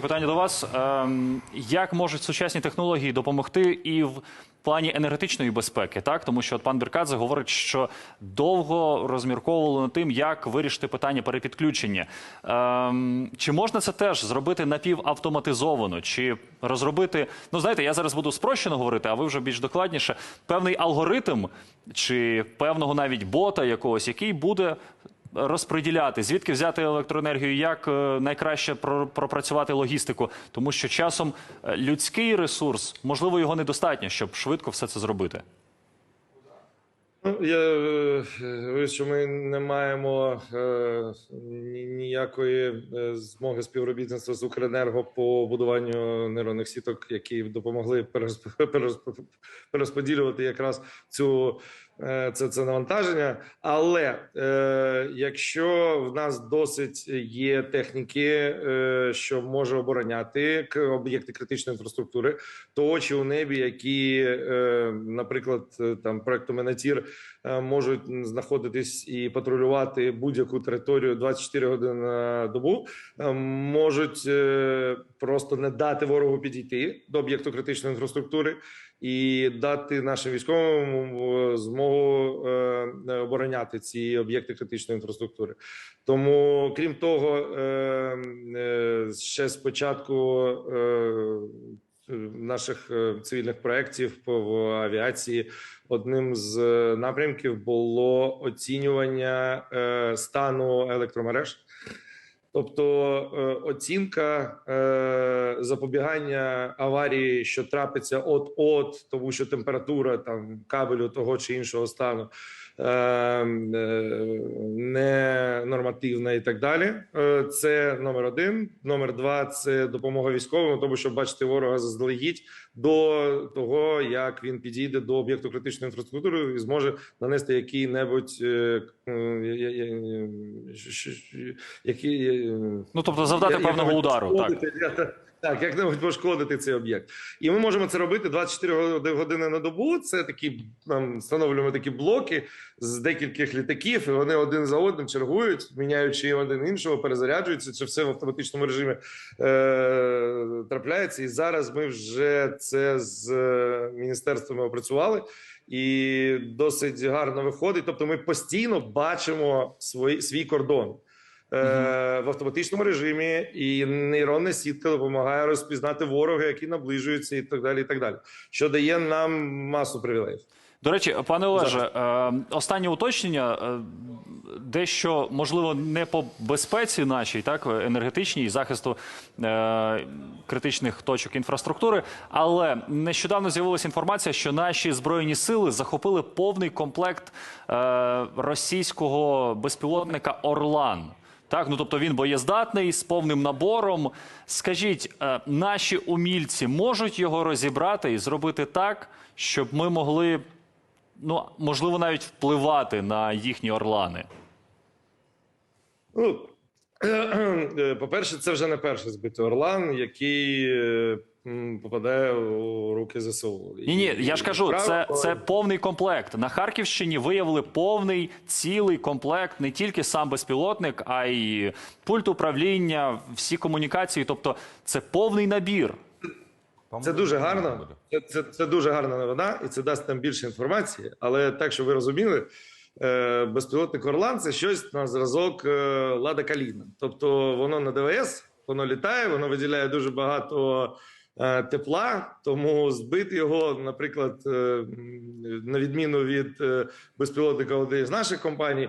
Питання до вас: Ем, як можуть сучасні технології допомогти і в плані енергетичної безпеки? Так, тому що от пан Беркадзе говорить, що довго розмірковували над тим, як вирішити питання перепідключення. Ем, чи можна це теж зробити напівавтоматизовано? Чи розробити? Ну знаєте, я зараз буду спрощено говорити, а ви вже більш докладніше. Певний алгоритм чи певного навіть бота якогось, який буде розподіляти, звідки взяти електроенергію, як е, найкраще пропрацювати логістику, тому що часом е, людський ресурс, можливо, його недостатньо, щоб швидко все це зробити. Ну, я е, говорю, що ми не маємо е, ніякої е, змоги співробітництва з Укренерго по будуванню нейронних сіток, які допомогли перерозп- перерозп- перерозподілювати якраз цю е, це, це навантаження. Але е, якщо в нас досить є техніки, е, що може обороняти об'єкти критичної інфраструктури, то очі у небі, які, е, наприклад, е, там проекту Менатір е, можуть знаходитись і патрулювати будь-яку територію 24 години на добу, е, можуть е, просто не дати ворогу підійти до об'єкту критичної інфраструктури і дати нашим військовим е, змогу е, е, обороняти ці об'єкти критичної інфраструктури. Тому, крім того, е, е, ще з початку е, наших е, цивільних проєктів в авіації одним з е, напрямків було оцінювання е, стану електромереж. Тобто е, оцінка е, запобігання аварії, що трапиться от-от, тому що температура там кабелю того чи іншого стану е, е, не нормативна і так далі. Е, це номер один. Номер два це допомога військовим, тому що бачити ворога заздалегідь до того, як він підійде до об'єкту критичної інфраструктури і зможе нанести який-небудь е, я- я- я- що- що- який е, Ну тобто завдати певного удару. Так. Так, як небудь пошкодити цей об'єкт, і ми можемо це робити 24 годи- години на добу. Це такі нам встановлюємо такі блоки з декількох літаків, і вони один за одним чергують, міняючи один іншого, перезаряджуються. Це все в автоматичному режимі е, трапляється. І зараз ми вже це з е, міністерствами опрацювали. І досить гарно виходить. Тобто, ми постійно бачимо свій, свій кордон в автоматичному режимі, і нейронна сітка допомагає розпізнати ворога, які наближуються, і так далі. І так далі, що дає нам масу привілеїв. До речі, пане Олеже, е, останнє уточнення. е, Дещо можливо не по безпеці нашій, так енергетичній і захисту е, критичних точок інфраструктури. Але нещодавно з'явилася інформація, що наші збройні сили захопили повний комплект е, російського безпілотника Орлан. Так, ну тобто він боєздатний з повним набором. Скажіть, е, наші умільці можуть його розібрати і зробити так, щоб ми могли, ну можливо, навіть впливати на їхні орлани. Ну е, по-перше, це вже не перший збитий Орлан, який попадає у руки ЗСУ. Ні, ні, я ж кажу, це, це повний комплект. На Харківщині виявили повний цілий комплект, не тільки сам безпілотник, а й пульт управління, всі комунікації. Тобто, це повний набір. Це дуже гарно. Це, це, це дуже гарна новина, і це дасть нам більше інформації. Але так, щоб ви розуміли, е, безпілотник Орлан це щось на зразок е, Лада Каліна. Тобто воно на ДВС, воно літає, воно виділяє дуже багато тепла. Тому збити його, наприклад, е, на відміну від е, безпілотника однієї з наших компаній.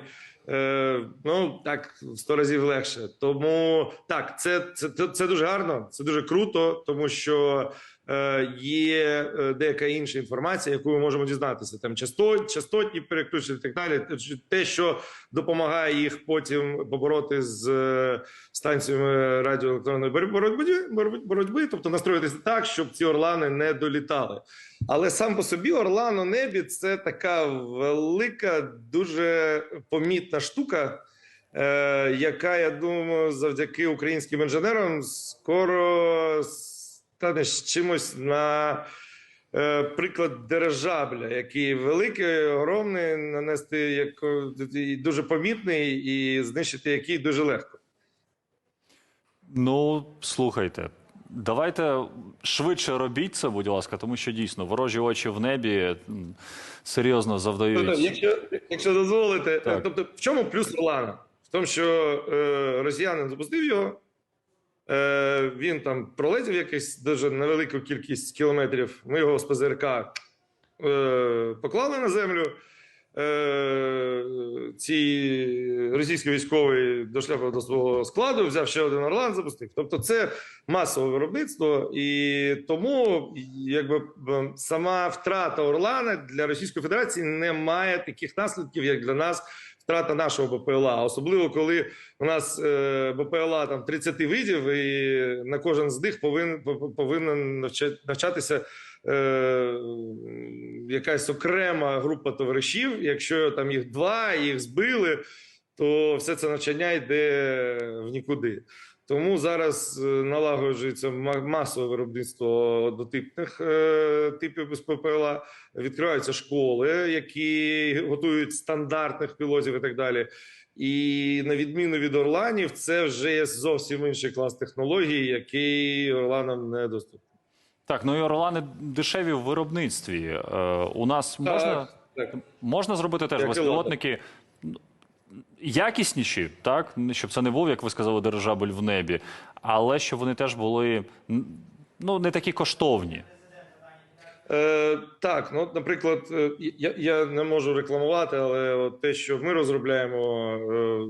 Е, ну так сто разів легше. Тому так, це, це, це, дуже гарно, це дуже круто, тому що е, є е, деяка інша інформація, яку ми можемо дізнатися. Там частот, частотні переключення і так далі. Те, що допомагає їх потім побороти з е, станціями радіоелектронної боротьби, боротьби, тобто настроїтися так, щоб ці орлани не долітали. Але сам по собі Орлан у небі це така велика, дуже помітна штука, е, яка, я думаю, завдяки українським інженерам скоро стане чимось на е, приклад дирижабля, який великий, огромний, нанести як і дуже помітний і знищити який дуже легко. Ну, слухайте, Давайте швидше робіть це, будь ласка, тому що дійсно ворожі очі в небі серйозно завдають. якщо, якщо дозволите, Так. тобто, в чому плюс Орлана? В тому, що е, росіянин запустив його, е, він там пролетів якусь дуже невелику кількість кілометрів. Ми його з ПЗРК е, поклали на землю. Е, ці російські військові дошляпав до свого складу, взяв ще один Орлан, запустив. Тобто, це масове виробництво, і тому якби сама втрата Орлана для Російської Федерації не має таких наслідків, як для нас. Втрата нашого БПЛА, особливо коли у нас е, БПЛА там 30 видів, і на кожен з них повинен повинен навчатися е, якась окрема група товаришів. Якщо там їх два, їх збили, то все це навчання йде в нікуди. Тому зараз е, налагоджується масове виробництво однотипних е, типів без ППЛА. Відкриваються школи, які готують стандартних пілотів і так далі. І на відміну від Орланів, це вже є зовсім інший клас технологій, який Орланам не доступний. Так, ну і Орлани дешеві в виробництві. Е, у нас можна, Так, так. можна зробити теж безпілотники якісніші, так? Щоб це не був, як ви сказали, дирижабель в небі, але щоб вони теж були ну, не такі коштовні. Е, так, ну наприклад, е, я, я не можу рекламувати, але от те, що ми розробляємо е,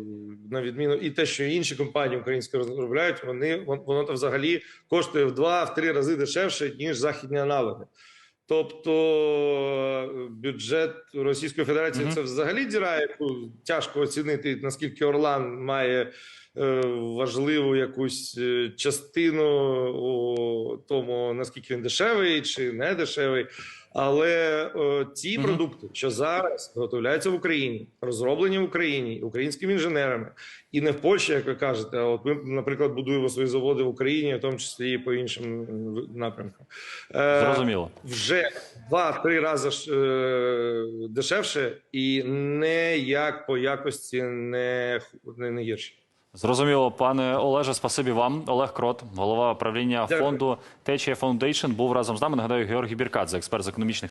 на відміну, і те, що інші компанії українські розробляють, вони вон- воно то взагалі коштує в два-в три рази дешевше ніж західні аналоги. Тобто е, бюджет Російської Федерації Мгм. це взагалі діра, яку тяжко оцінити, наскільки Орлан має е, важливу якусь е, частину у тому, наскільки він дешевий чи не дешевий. Але е, ті Мгм. продукти, що зараз виготовляються в Україні, розроблені в Україні українськими інженерами, і не в Польщі, як ви кажете. А от ми, наприклад, будуємо свої заводи в Україні, в тому числі і по іншим напрямкам. Е, Зрозуміло. вже два-три рази е, дешевше, і не як по якості не, не, не гірше. Зрозуміло, пане Олеже, спасибі вам. Олег Крот, голова правління Дякую. фонду Течія Foundation, був разом з нами. Нагадаю, Георгій Біркадзе, експерт з економічних